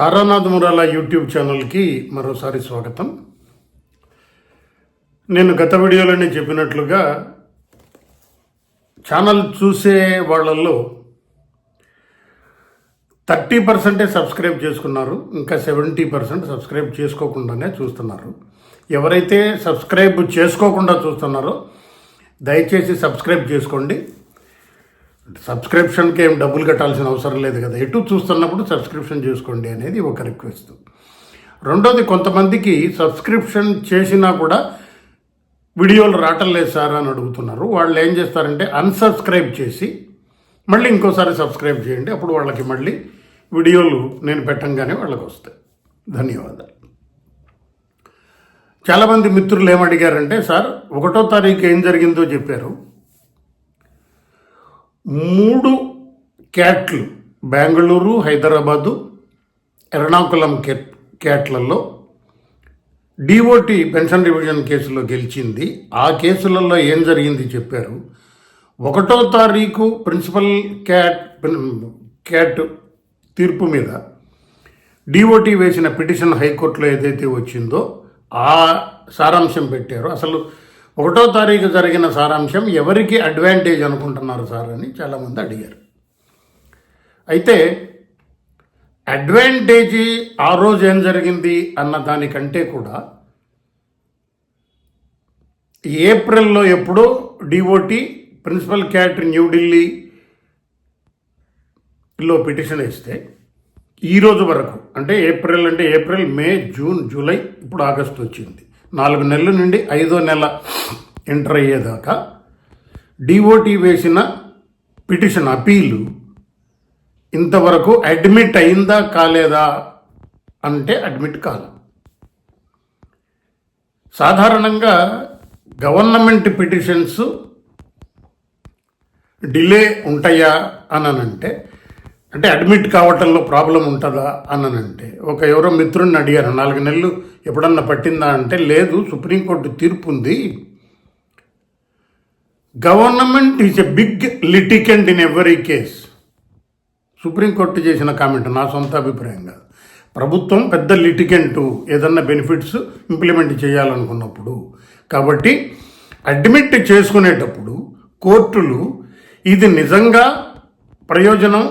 Taranath Murala YouTube ఛానల్కి మరోసారి స్వాగతం. నేను గత వీడియోలోనే చెప్పినట్లుగా ఛానల్ చూసే వాళ్ళల్లో థర్టీ పర్సెంటే సబ్స్క్రైబ్ చేసుకున్నారు ఇంకా సెవెంటీ పర్సెంట్ సబ్స్క్రైబ్ చేసుకోకుండానే చూస్తున్నారు. ఎవరైతే సబ్స్క్రైబ్ చేసుకోకుండా చూస్తున్నారో దయచేసి సబ్స్క్రైబ్ చేసుకోండి. సబ్స్క్రిప్షన్కి ఏం డబ్బులు కట్టాల్సిన అవసరం లేదు కదా. ఎటు చూస్తున్నప్పుడు సబ్స్క్రిప్షన్ చేసుకోండి అనేది ఒక రిక్వెస్ట్. రెండోది కొంతమందికి సబ్స్క్రిప్షన్ చేసినా కూడా వీడియోలు రావటం లేదు సార్ అని అడుగుతున్నారు. వాళ్ళు ఏం చేస్తారంటే అన్సబ్స్క్రైబ్ చేసి మళ్ళీ ఇంకోసారి సబ్స్క్రైబ్ చేయండి. అప్పుడు వాళ్ళకి మళ్ళీ వీడియోలు నేను పెట్టంగానే వాళ్ళకి వస్తాయి. ధన్యవాదాలు. చాలామంది మిత్రులు ఏమడిగారంటే సార్ ఒకటో తారీఖు ఏం జరిగిందో చెప్పారు. మూడు క్యాట్లు బెంగళూరు హైదరాబాదు ఎర్నాకుళం క్యాట్ క్యాట్లలో డిఓటి పెన్షన్ డివిజన్ కేసులో గెలిచింది. ఆ కేసులలో ఏం జరిగింది చెప్పారు. ఒకటో తారీఖు ప్రిన్సిపల్ క్యాట్ క్యాట్ తీర్పు మీద డిఓటి వేసిన పిటిషన్ హైకోర్టులో ఏదైతే వచ్చిందో ఆ సారాంశం పెట్టారు. అసలు ఒకటో తారీఖు జరిగిన సారాంశం ఎవరికి అడ్వాంటేజ్ అనుకుంటున్నారు సార్ అని చాలామంది అడిగారు. అయితే అడ్వాంటేజీ ఆ రోజు ఏం జరిగింది అన్న దానికంటే కూడా ఏప్రిల్లో ఎప్పుడో డిఓటి ప్రిన్సిపల్ క్యాట్ న్యూఢిల్లీలో పిటిషన్ వేస్తే ఈ రోజు వరకు అంటే ఏప్రిల్ అంటే ఏప్రిల్ మే జూన్ జూలై ఇప్పుడు ఆగస్టు వచ్చింది. నాలుగు నెలల నుండి ఐదో నెల ఎంటర్ అయ్యేదాకా డిఓటి వేసిన పిటిషన్ అపీలు ఇంతవరకు అడ్మిట్ అయిందా కాలేదా అంటే అడ్మిట్ కాల. సాధారణంగా గవర్నమెంట్ పిటిషన్స్ డిలే ఉంటాయా అని అంటే అంటే అడ్మిట్ కావటంలో ప్రాబ్లం ఉంటుందా అన్నానంటే. ఒక ఎవరో మిత్రుడిని అడిగారు నాలుగు నెలలు ఎప్పుడన్నా పట్టిందా అంటే లేదు సుప్రీంకోర్టు తీర్పు ఉంది government is a big litigant in every case. Supreme court చేసిన కామెంట్ నా సొంత అభిప్రాయం కాదు. ప్రభుత్వం పెద్ద లిటికెంటు ఏదన్నా బెనిఫిట్స్ ఇంప్లిమెంట్ చేయాలనుకున్నప్పుడు. కాబట్టి అడ్మిట్ చేసుకునేటప్పుడు కోర్టులు ఇది నిజంగా ప్రయోజనం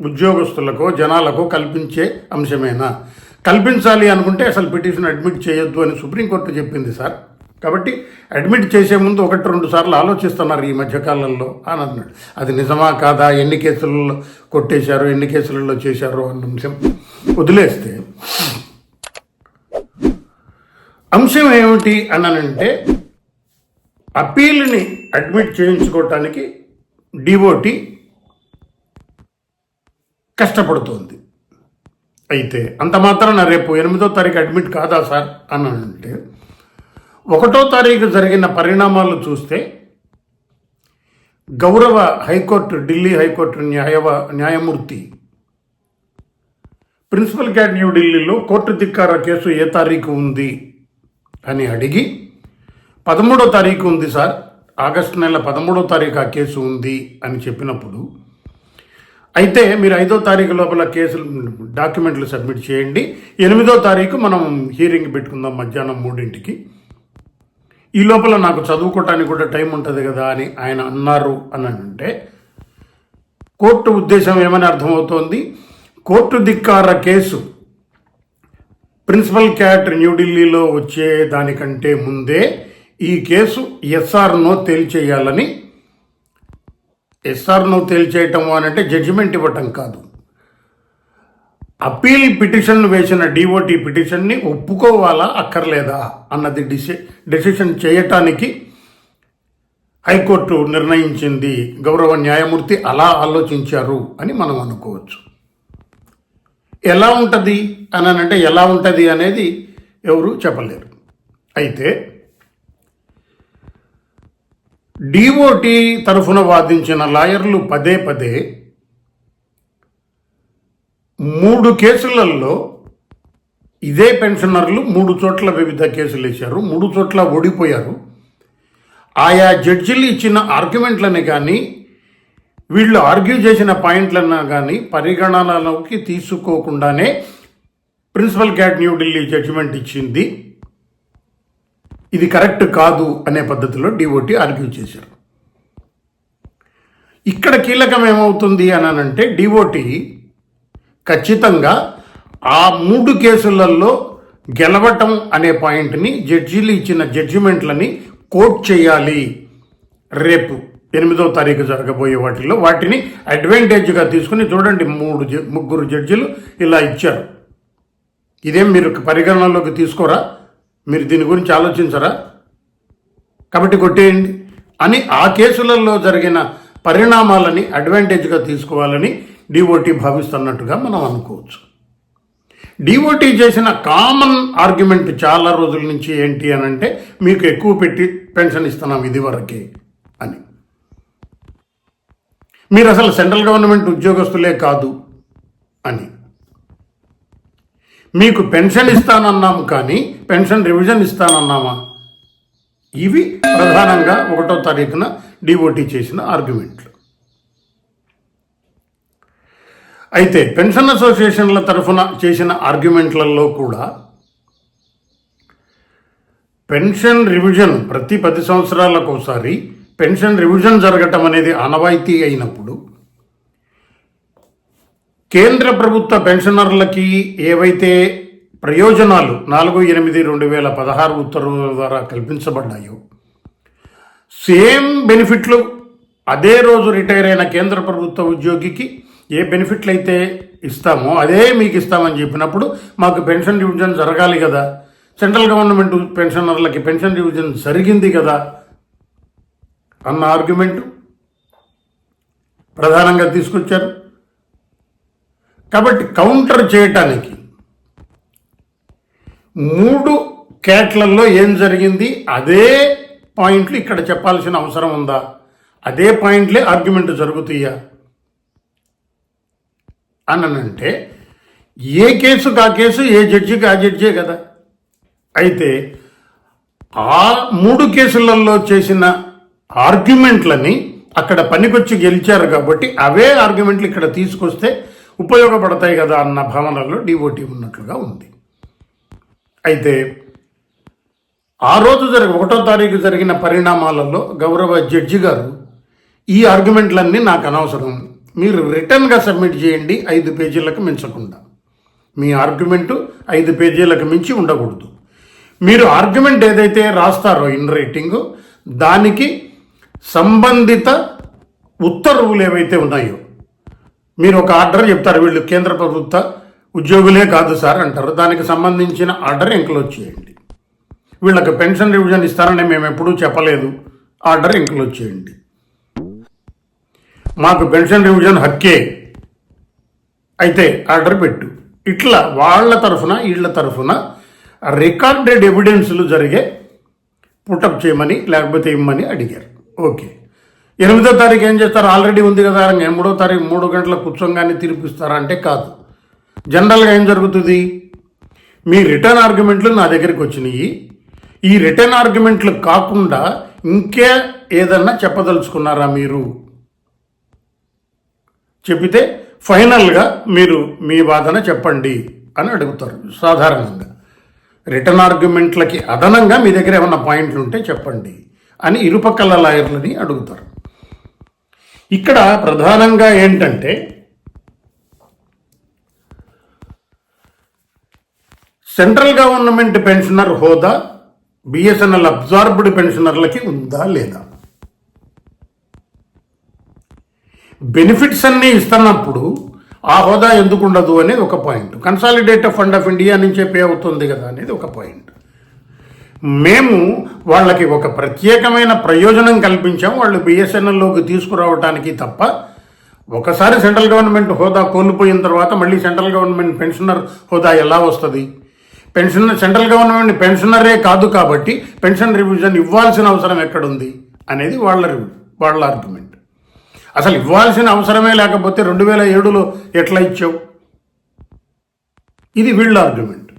ఉద్యోగస్తులకు జనాలకు కల్పించే అంశమేనా? కల్పించాలి అనుకుంటే అసలు పిటిషన్ అడ్మిట్ చేయొద్దు అని సుప్రీంకోర్టు చెప్పింది సార్. కాబట్టి అడ్మిట్ చేసే ముందు ఒకటి రెండు సార్లు ఆలోచిస్తున్నారు ఈ మధ్యకాలంలో అని అన్నాడు. అది నిజమా కాదా? ఎన్ని కేసులలో కొట్టేశారు? ఎన్ని కేసులలో చేశారు? అన్న అంశం వదిలేస్తే. అంశం ఏమిటి అనంటే అప్పీల్ని అడ్మిట్ చేయించుకోవటానికి డిఓటి కష్టపడుతోంది. అయితే అంత మాత్రం నా రేపు ఎనిమిదో తారీఖు అడ్మిట్ కాదా సార్ అని అంటే ఒకటో తారీఖు జరిగిన పరిణామాలు చూస్తే గౌరవ హైకోర్టు ఢిల్లీ హైకోర్టు న్యాయవ న్యాయమూర్తి ప్రిన్సిపల్ క్యాట్ న్యూఢిల్లీలో కోర్టు ధిక్కార కేసు ఏ తారీఖు ఉంది అని అడిగి పదమూడో తారీఖు ఉంది సార్ ఆగస్టు నెల పదమూడో తారీఖు ఆ కేసు ఉంది అని చెప్పినప్పుడు అయితే మీరు ఐదో తారీఖు లోపల కేసులు డాక్యుమెంట్లు సబ్మిట్ చేయండి. ఎనిమిదో తారీఖు మనం హీరింగ్ పెట్టుకుందాం మధ్యాహ్నం మూడింటికి. ఈ లోపల నాకు చదువుకోవటానికి కూడా టైం ఉంటుంది కదా అని ఆయన అన్నారు అని అంటే కోర్టు ఉద్దేశం ఏమని అర్థమవుతోంది? కోర్టు ధిక్కార కేసు ప్రిన్సిపల్ క్యాట్ న్యూఢిల్లీలో వచ్చే దానికంటే ముందే ఈ కేసు ఎస్ఆర్నో తేల్చేయాలని ఎస్ఆర్ను తేల్చేయటం అని అంటే జడ్జిమెంట్ ఇవ్వటం కాదు. అప్పీల్ పిటిషన్ వేసిన డిఓటి పిటిషన్ని ఒప్పుకోవాలా అక్కర్లేదా అన్నది డిసి డెసిషన్ చేయటానికి హైకోర్టు నిర్ణయించింది. గౌరవ న్యాయమూర్తి అలా ఆలోచించారు అని మనం అనుకోవచ్చు. ఎలా ఉంటుంది? అని అంటే ఎలా ఉంటుంది అనేది ఎవరు చెప్పలేరు. అయితే డిఓటి తరఫున వాదించిన లాయర్లు పదే పదే మూడు కేసులలో ఇదే పెన్షనర్లు మూడు చోట్ల వివిధ కేసులు వేశారు మూడు చోట్ల ఓడిపోయారు. ఆయా జడ్జిలు ఇచ్చిన ఆర్గ్యుమెంట్లని కానీ వీళ్ళు ఆర్గ్యూ చేసిన పాయింట్లన్నా కానీ పరిగణనలోకి తీసుకోకుండానే ప్రిన్సిపల్ క్యాట్ న్యూఢిల్లీ జడ్జిమెంట్ ఇచ్చింది. ఇది కరెక్ట్ కాదు అనే పద్ధతిలో డిఓటి ఆర్గ్యూ చేశారు. ఇక్కడ కీలకం ఏమవుతుంది అని అంటే డిఓటి ఖచ్చితంగా ఆ మూడు కేసులలో గెలవటం అనే పాయింట్ని జడ్జీలు ఇచ్చిన జడ్జిమెంట్లని కోట్ చేయాలి. రేపు ఎనిమిదో తారీఖు జరగబోయే వాటిల్లో వాటిని అడ్వాంటేజ్గా తీసుకుని చూడండి మూడు జ- ముగ్గురు జడ్జిలు ఇలా ఇచ్చారు. ఇదేం మీరు పరిగణనలోకి తీసుకోరా? మీరు దీని గురించి ఆలోచించరా? కాబట్టి కొట్టేయండి. అని ఆ కేసులలో జరిగిన పరిణామాలని అడ్వాంటేజ్గా తీసుకోవాలని డిఓటీ భావిస్తున్నట్టుగా మనం అనుకోవచ్చు. డిఓటి చేసిన కామన్ ఆర్గ్యుమెంట్ చాలా రోజుల నుంచి ఏంటి అని అంటే మీకు ఎక్కువ పెట్టి పెన్షన్ ఇస్తున్నాం ఇది వరకే అని. మీరు అసలు సెంట్రల్ గవర్నమెంట్ ఉద్యోగస్తులే కాదు అని. మీకు పెన్షన్ ఇస్తానన్నాం కానీ పెన్షన్ రివిజన్ ఇస్తానన్నామా? ఇవి ప్రధానంగా ఒకటో తారీఖున డిఓటి చేసిన ఆర్గ్యుమెంట్లు. అయితే పెన్షన్ అసోసియేషన్ల తరఫున చేసిన ఆర్గ్యుమెంట్లలో కూడా పెన్షన్ రివిజన్ ప్రతి పది సంవత్సరాలకు ఒకసారి పెన్షన్ రివిజన్ జరగటం అనేది ఆనవాయితీ అయినప్పుడు కేంద్ర ప్రభుత్వ పెన్షనర్లకి ఏవైతే ప్రయోజనాలు నాలుగు ఎనిమిది రెండు వేల పదహారు ఉత్తర్వుల ద్వారా కల్పించబడ్డాయో సేమ్ బెనిఫిట్లు అదే రోజు రిటైర్ అయిన కేంద్ర ప్రభుత్వ ఉద్యోగికి ఏ బెనిఫిట్లు అయితే ఇస్తామో అదే మీకు ఇస్తామని చెప్పినప్పుడు మాకు పెన్షన్ డివిజన్ జరగాలి కదా. సెంట్రల్ గవర్నమెంట్ పెన్షనర్లకి పెన్షన్ డివిజన్ జరిగింది కదా అన్న ఆర్గ్యుమెంట్ ప్రధానంగా తీసుకొచ్చారు. కాబట్టి కౌంటర్ చేయటానికి మూడు కేట్లల్లో ఏం జరిగింది? అదే పాయింట్లు ఇక్కడ చెప్పాల్సిన అవసరం ఉందా? అదే పాయింట్లే ఆర్గ్యుమెంట్ జరుగుతాయా? అనంటే ఏ కేసుకు ఆ కేసు? ఏ జడ్జికి ఆ జడ్జే కదా. అయితే ఆ మూడు కేసులలో చేసిన ఆర్గ్యుమెంట్లని అక్కడ పనికొచ్చి గెలిచారు కాబట్టి అవే ఆర్గ్యుమెంట్లు ఇక్కడ తీసుకొస్తే ఉపయోగపడతాయి కదా అన్న భావనలో డిఓటీ ఉన్నట్లుగా ఉంది. అయితే ఆ రోజు జరిగి ఒకటో తారీఖు జరిగిన పరిణామాలలో గౌరవ జడ్జి గారు ఈ ఆర్గ్యుమెంట్లన్నీ నాకు అనవసరం. మీరు రిటర్న్గా సబ్మిట్ చేయండి ఐదు పేజీలకు మించకుండా. మీ ఆర్గ్యుమెంటు ఐదు పేజీలకు మించి ఉండకూడదు. మీరు ఆర్గ్యుమెంట్ ఏదైతే రాస్తారో ఇన్ రైటింగ్ దానికి సంబంధిత ఉత్తర్వులు ఏవైతే ఉన్నాయో మీరు ఒక ఆర్డర్ చెప్తారు వీళ్ళు కేంద్ర ప్రభుత్వ ఉద్యోగులే కాదు సార్ అంటారు. దానికి సంబంధించిన ఆర్డర్ ఎంక్లోజ్ చేయండి. వీళ్ళకి పెన్షన్ రివిజన్ ఇస్తారని మేము ఎప్పుడూ చెప్పలేదు. ఆర్డర్ ఎంక్లోజ్ చేయండి. మాకు పెన్షన్ రివిజన్ హక్కే. అయితే ఆర్డర్ పెట్టు. ఇట్లా వాళ్ళ తరఫున వీళ్ళ తరఫున రికార్డెడ్ ఎవిడెన్స్లు జరిగే పుటప్ చేయమని లేకపోతే ఇమ్మని అడిగారు. ఓకే. ఎనిమిదో తారీఖు ఏం చేస్తారు? ఆల్రెడీ ఉంది కదా మూడో తారీఖు మూడు గంటల కూర్చోగానే తీర్పిస్తారా అంటే కాదు. జనరల్గా ఏం జరుగుతుంది? మీ రిటర్న్ ఆర్గ్యుమెంట్లు నా దగ్గరికి వచ్చినాయి. ఈ రిటర్న్ ఆర్గ్యుమెంట్లు కాకుండా ఇంకే ఏదన్నా చెప్పదలుచుకున్నారా మీరు? చెప్పితే ఫైనల్గా మీరు మీ వాదన చెప్పండి అని అడుగుతారు సాధారణంగా. రిటర్న్ ఆర్గ్యుమెంట్లకి అదనంగా మీ దగ్గర ఏమన్నా పాయింట్లు ఉంటే చెప్పండి అని ఇరుపక్కల లాయర్లని అడుగుతారు. ఇక్కడ ప్రధానంగా ఏంటంటే సెంట్రల్ గవర్నమెంట్ పెన్షనర్ హోదా బిఎస్ఎన్ఎల్ అబ్జార్బ్డ్ పెన్షనర్లకి ఉందా లేదా? బెనిఫిట్స్ అన్నీ ఇస్తున్నప్పుడు ఆ హోదా ఎందుకు ఉండదు అనేది ఒక point. Consolidated fund of India నుంచే పే అవుతుంది కదా అనేది ఒక పాయింట్. మేము వాళ్ళకి ఒక ప్రత్యేకమైన ప్రయోజనం కల్పించాం. వాళ్ళు బిఎస్ఎన్ఎల్లోకి తీసుకురావడానికి తప్ప ఒకసారి సెంట్రల్ గవర్నమెంట్ హోదా కోల్పోయిన తర్వాత మళ్ళీ సెంట్రల్ గవర్నమెంట్ పెన్షనర్ హోదా ఎలా వస్తుంది? పెన్షన్ సెంట్రల్ గవర్నమెంట్ పెన్షనరే కాదు కాబట్టి పెన్షన్ రివిజన్ ఇవ్వాల్సిన అవసరం ఎక్కడుంది? అనేది వాళ్ళ రివ్యూ వాళ్ళ ఆర్గ్యుమెంట్. అసలు ఇవ్వాల్సిన అవసరమే లేకపోతే రెండు వేల ఏడులో ఎట్లా ఇచ్చావు? ఇది వీళ్ళ ఆర్గ్యుమెంట్.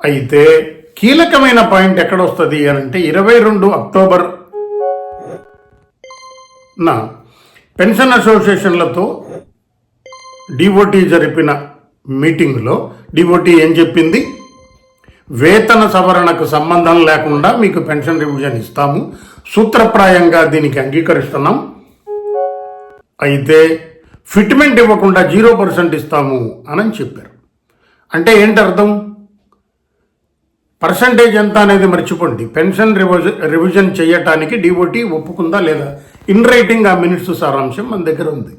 అయితే కీలకమైన పాయింట్ ఎక్కడ వస్తుంది అని అంటే ఇరవై రెండు అక్టోబర్ నా పెన్షన్ అసోసియేషన్లతో డిఓటి జరిపిన మీటింగ్లో డిఓటి ఏం చెప్పింది? వేతన సవరణకు సంబంధం లేకుండా మీకు పెన్షన్ రివిజన్ ఇస్తాము. సూత్రప్రాయంగా దీనికి అంగీకరిస్తున్నాం. అయితే ఫిట్మెంట్ ఇవ్వకుండా జీరో పర్సెంట్ ఇస్తాము అని చెప్పారు. అంటే ఏంటి అర్థం పర్సంటేజ్ ఎంత అనేది మర్చిపోండి. పెన్షన్ రివిజన్ రివిజన్ చేయటానికి డిఓటి ఒప్పుకుందా లేదా? ఇన్ రైటింగ్ ఆ మినిట్స్ సారాంశం మన దగ్గర ఉంది.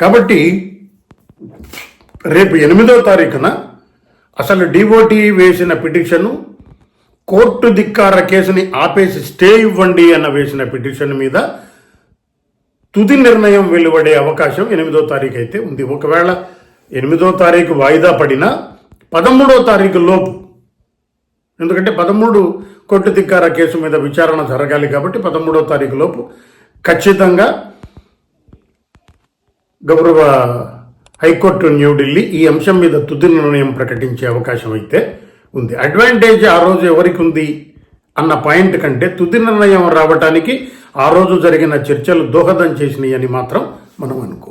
కాబట్టి రేపు ఎనిమిదో తారీఖున అసలు డిఓటి వేసిన పిటిషను కోర్టు ధిక్కార కేసుని ఆపేసి స్టే ఇవ్వండి అన్న వేసిన పిటిషన్ మీద తుది నిర్ణయం వెలువడే అవకాశం ఎనిమిదో తారీఖు అయితే ఉంది. ఒకవేళ ఎనిమిదో తారీఖు వాయిదా పడినా పదమూడో తారీఖు లోపు. ఎందుకంటే పదమూడు కొట్టు ధిక్కార కేసు మీద విచారణ జరగాలి కాబట్టి పదమూడో తారీఖు లోపు ఖచ్చితంగా గౌరవ హైకోర్టు న్యూఢిల్లీ ఈ అంశం మీద తుది నిర్ణయం ప్రకటించే అవకాశం అయితే ఉంది. అడ్వాంటేజ్ ఆ రోజు ఎవరికి ఉంది అన్న పాయింట్ కంటే తుది నిర్ణయం రావటానికి ఆ రోజు జరిగిన చర్చలు దోహదం చేసినాయి అని మాత్రం మనం అనుకో